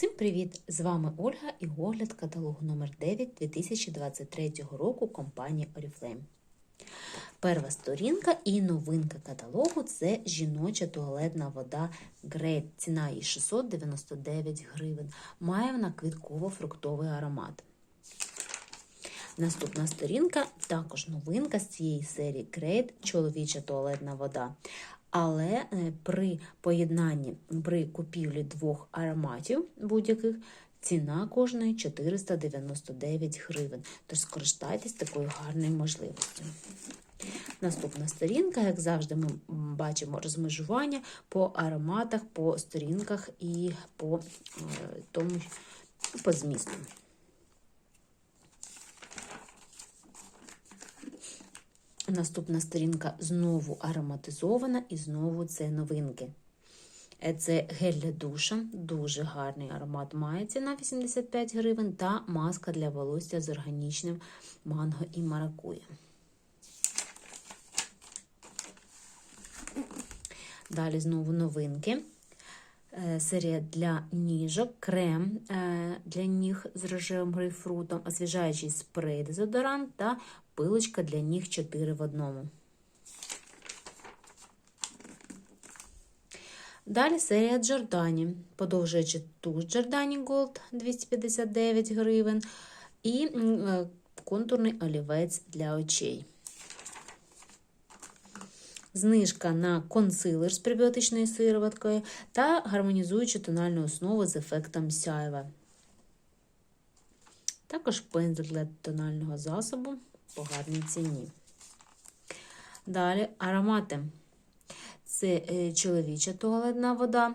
Всім привіт! З вами Ольга і огляд каталогу номер 9 2023 року компанії Oriflame. Перша сторінка і новинка каталогу це жіноча туалетна вода Great. Ціна її 699 гривень. Має вона квітково-фруктовий аромат. Наступна сторінка також новинка з цієї серії Great чоловіча туалетна вода. Але е, при поєднанні при купівлі двох ароматів будь-яких ціна кожної 499 гривень. Тож скористайтесь такою гарною можливістю. Наступна сторінка, як завжди, ми бачимо розмежування по ароматах, по сторінках і по е, тому по змісту. Наступна сторінка знову ароматизована і знову це новинки. Е, Це гель для душа, дуже гарний аромат має ціна 85 гривень та маска для волосся з органічним манго і маракує. Далі знову новинки. Е, Серія для ніжок, крем е, для ніг з рожевим грейпфрутом, освіжаючий спрей дезодорант та пилочка для ніг 4 в одному. Далі серія Джордані, подовжуючи туш Джордані Gold 259 гривень і е, контурний олівець для очей. Знижка на консилер з пребіотичною сироваткою та гармонізуючу тональну основу з ефектом сяєва. Також пензель для тонального засобу по гарній ціні. Далі аромати. Це е, чоловіча туалетна вода,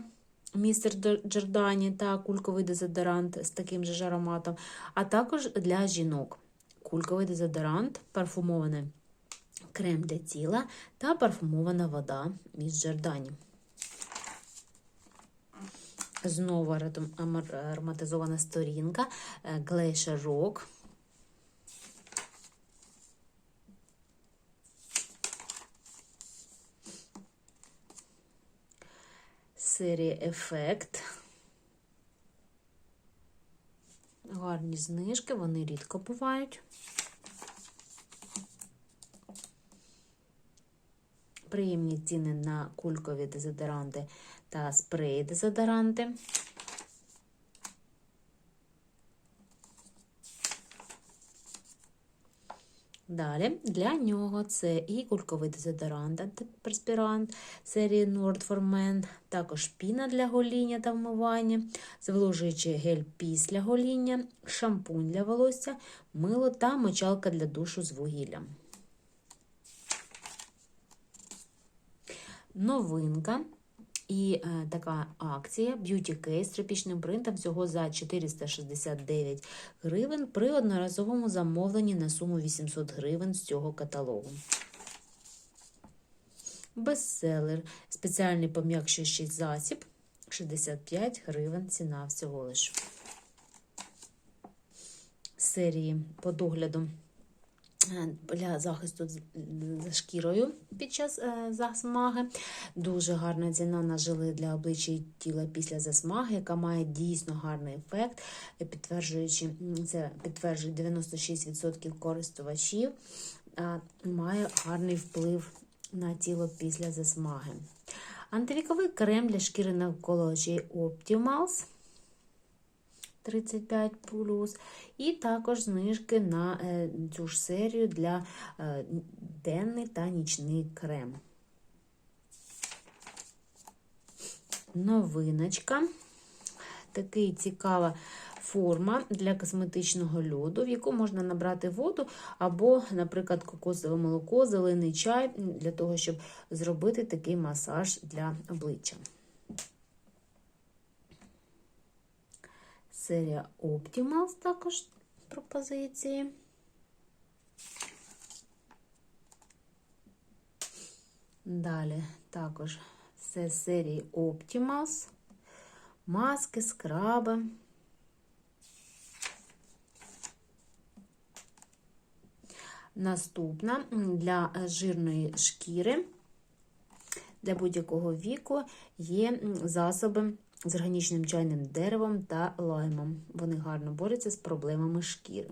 містер Джордані та кульковий дезодорант з таким же ж ароматом, а також для жінок. Кульковий дезодорант, парфумований крем для тіла та парфумована вода міс Джордані. Знову ароматизована сторінка Glacier Rock. Серія Ефект. Гарні знижки, вони рідко бувають. Приємні ціни на кулькові дезодоранти та спреї дезодоранти. Далі для нього це і кульковий дезодорант, антиперспірант серії Nord for Men, також піна для гоління та вмивання, зволожуючий гель після гоління, шампунь для волосся, мило та мочалка для душу з вугіллям. Новинка і е, така акція Beauty Case з тропічним принтом всього за 469 гривень при одноразовому замовленні на суму 800 гривень з цього каталогу. Бестселер. Спеціальний пом'якшуючий засіб 65 гривень ціна всього лиш. Серії по догляду для захисту за шкірою під час е, засмаги. Дуже гарна ціна на жили для обличчя і тіла після засмаги, яка має дійсно гарний ефект, підтверджуючи це підтверджує 96% користувачів, має гарний вплив на тіло після засмаги. Антивіковий крем для шкіри навколо очей Optimals. 35 і також знижки на е, цю ж серію для е, денний та нічний крем. Новиночка. Такий цікава форма для косметичного льоду, в яку можна набрати воду, або, наприклад, кокосове молоко, зелений чай, для того, щоб зробити такий масаж для обличчя. Серія Optimals також пропозиції. Далі також все серії Optimals, маски, скраби. Наступна для жирної шкіри, для будь-якого віку є засоби з органічним чайним деревом та лаймом. Вони гарно борються з проблемами шкіри.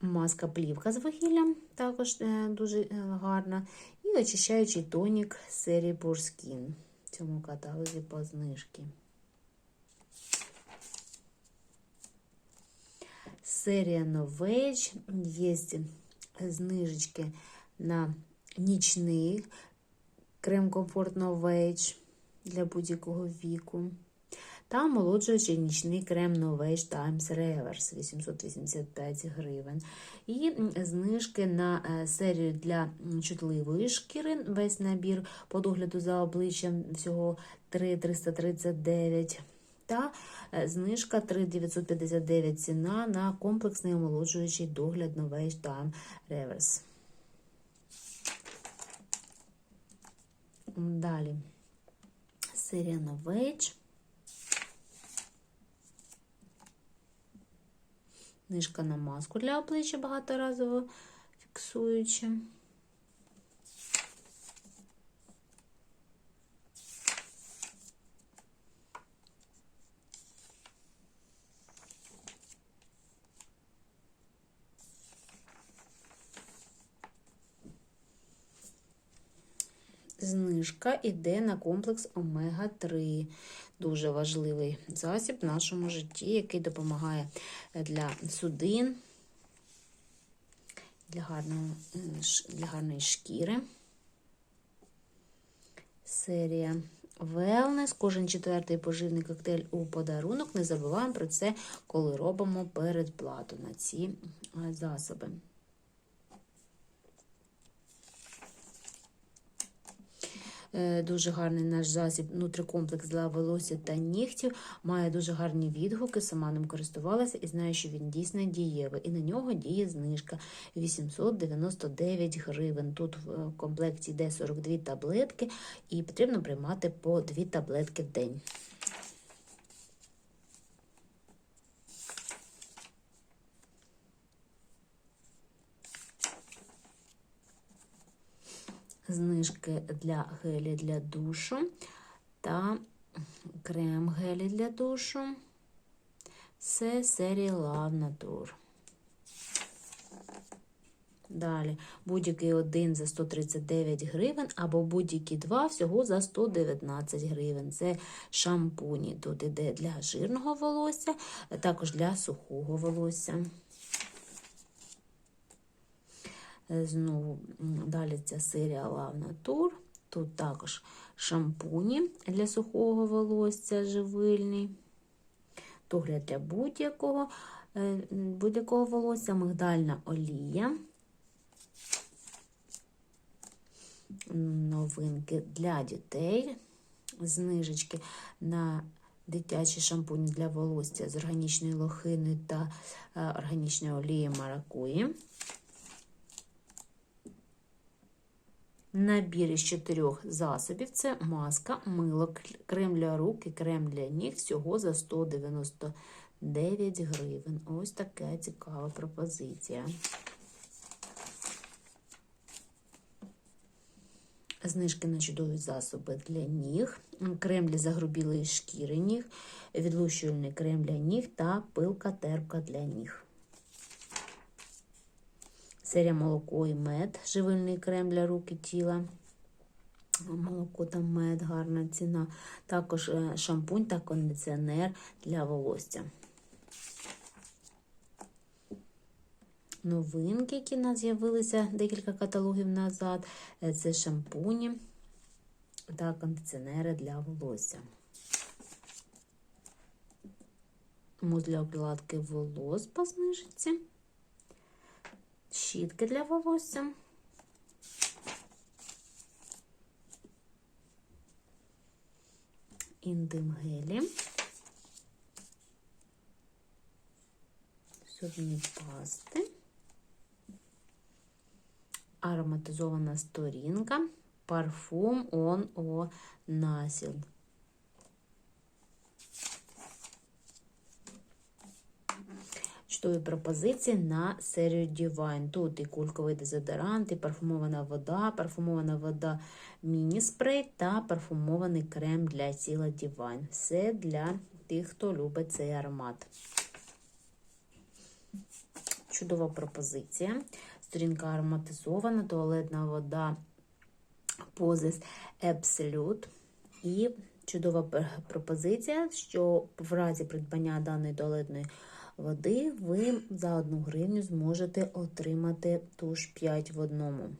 Маска плівка з вугіллям також е, дуже е, гарна. І очищаючий тонік серії Skin в цьому каталозі по знижки. Серія Novage. Є знижечки на нічний крем комфорт Novage для будь-якого віку. Та омолоджуючий нічний крем Novage Times Reverse 885 гривень. І знижки на е, серію для чутливої шкіри. Весь набір по догляду за обличчям всього 3,339. Та е, знижка 3,959 ціна на комплексний омолоджуючий догляд Novage Time Reverse. Далі серія новеч. Нижка на маску для обличчя багаторазово фіксуюча. Знижка йде на комплекс Омега-3. Дуже важливий засіб в нашому житті, який допомагає для судин, для, гарного, для гарної шкіри. Серія Wellness. Кожен четвертий поживний коктейль у подарунок. Не забуваємо про це, коли робимо передплату на ці засоби. Е, дуже гарний наш засіб, нутрикомплекс для волосся та нігтів. Має дуже гарні відгуки. Сама ним користувалася і знаю, що він дійсно дієвий. І на нього діє знижка 899 гривень. Тут в комплекті йде 42 таблетки, і потрібно приймати по 2 таблетки в день. Знижки для гелі для душу та крем гелі для душу. Це серія Love Nature. Далі, будь-який один за 139 гривень, або будь-які два всього за 119 гривень. Це шампуні. Тут іде для жирного волосся, також для сухого волосся. Е, знову далі ця серія Love Nature. Тут також шампуні для сухого волосся живильний, догляд для будь-якого е, будь-якого волосся, мигдальна олія. Новинки для дітей, знижечки на дитячі шампуні для волосся з органічної лохини та е, органічної олії маракуї. Набір із чотирьох засобів це маска, мило, крем для рук і крем для ніг всього за 199 гривень. Ось така цікава пропозиція. Знижки на чудові засоби для ніг, крем для загрубілої шкіри ніг, відлущувальний крем для ніг та пилка терпка для ніг. Серія молоко і мед, живильний крем для рук і тіла. Молоко та мед, гарна ціна. Також е, шампунь та кондиціонер для волосся. Новинки, які у нас з'явилися декілька каталогів назад, е, це шампуні та кондиціонери для волосся. Муз для укладки волос по знижці щітки для волосся. Індим-гелі, зубні пасти, ароматизована сторінка, парфум он о насіл. Чудові пропозиції на серію Divine. Тут і кульковий дезодорант, і парфумована вода, парфумована вода міні-спрей та парфумований крем для тіла Divine. Все для тих, хто любить цей аромат. Чудова пропозиція. Сторінка ароматизована, туалетна вода Poses Absolute. І чудова пропозиція, що в разі придбання даної туалетної води ви за 1 гривню зможете отримати туш 5 в одному.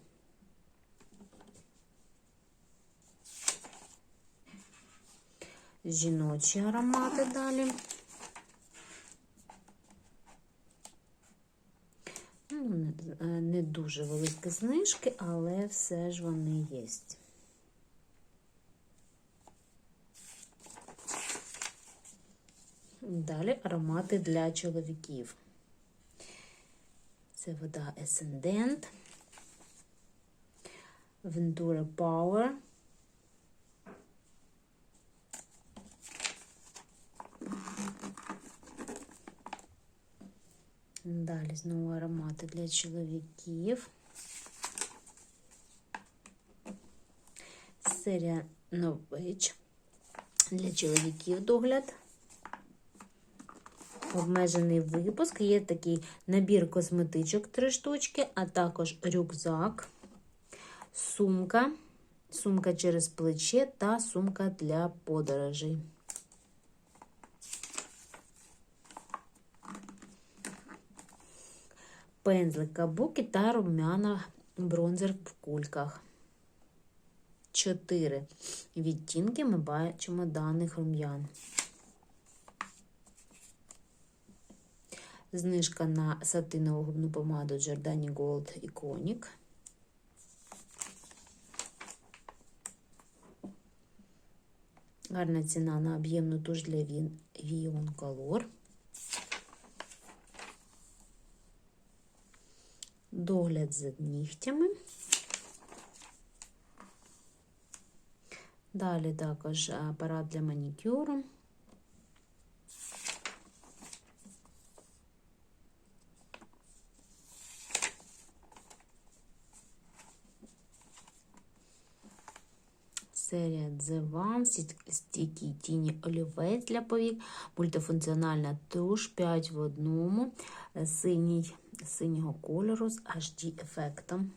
Жіночі аромати далі. Ну, е, не дуже великі знижки, але все ж вони є. Далі аромати для чоловіків. Це вода Ascendant, Ventura Power, Далі знову аромати для чоловіків. Серія Novage для чоловіків догляд. Обмежений випуск. Є такий набір косметичок 3 штучки, а також рюкзак, сумка, сумка через плече та сумка для подорожей. Пензлик кабуки та румяна бронзер в кульках. Чотири відтінки ми бачимо даних рум'ян. Знижка на сатинову губну помаду Giordani Gold Iconic. Гарна ціна на об'ємну туш для Vion Color. Догляд за нігтями. Далі також апарат для манікюру. Серія The One, стійкий тіні олівець для повік, мультифункціональна туш 5 в одному, синій, синього кольору з HD ефектом.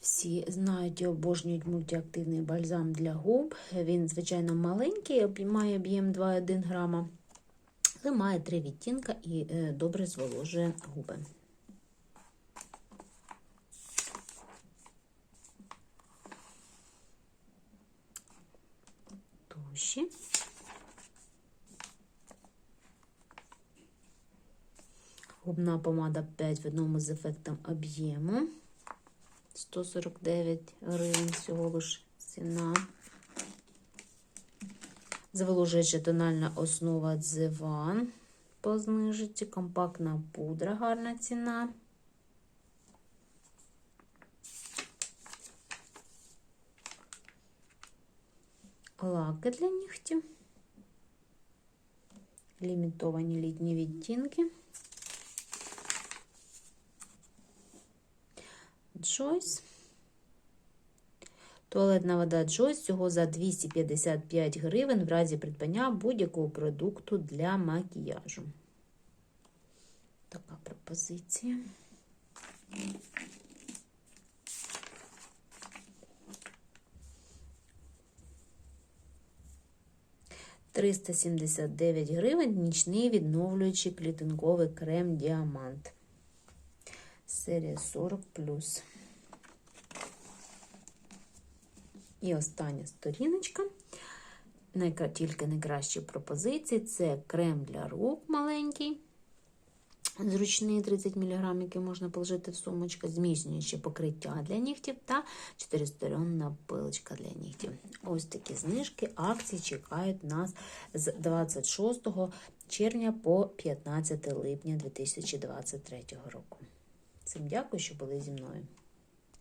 Всі знають і обожнюють мультиактивний бальзам для губ. Він, звичайно, маленький, має об'єм 2,1 грама, але має три відтінка і е, добре зволожує губи. Туші. Губна помада 5 в одному з ефектом об'єму. 149 гривень всього лиш ціна. Зволожуюча тональна основа Дзеван по знижці. Компактна пудра, гарна ціна. Лаки для нігтів. Лімітовані літні відтінки. Джойс. Туалетна вода Джойс всього за 255 гривень в разі придбання будь-якого продукту для макіяжу. Така пропозиція. Триста сімдесят дев'ять гривень нічний відновлюючий клітинковий крем Діамант. Серія 40 І остання сторіночка. Тільки найкращі пропозиції це крем для рук маленький, зручний 30 мг, який можна положити в сумочку, зміцнююче покриття для нігтів та чотиристоронна пилочка для нігтів. Ось такі знижки, акції чекають нас з 26 червня по 15 липня 2023 року. Всім дякую, що були зі мною.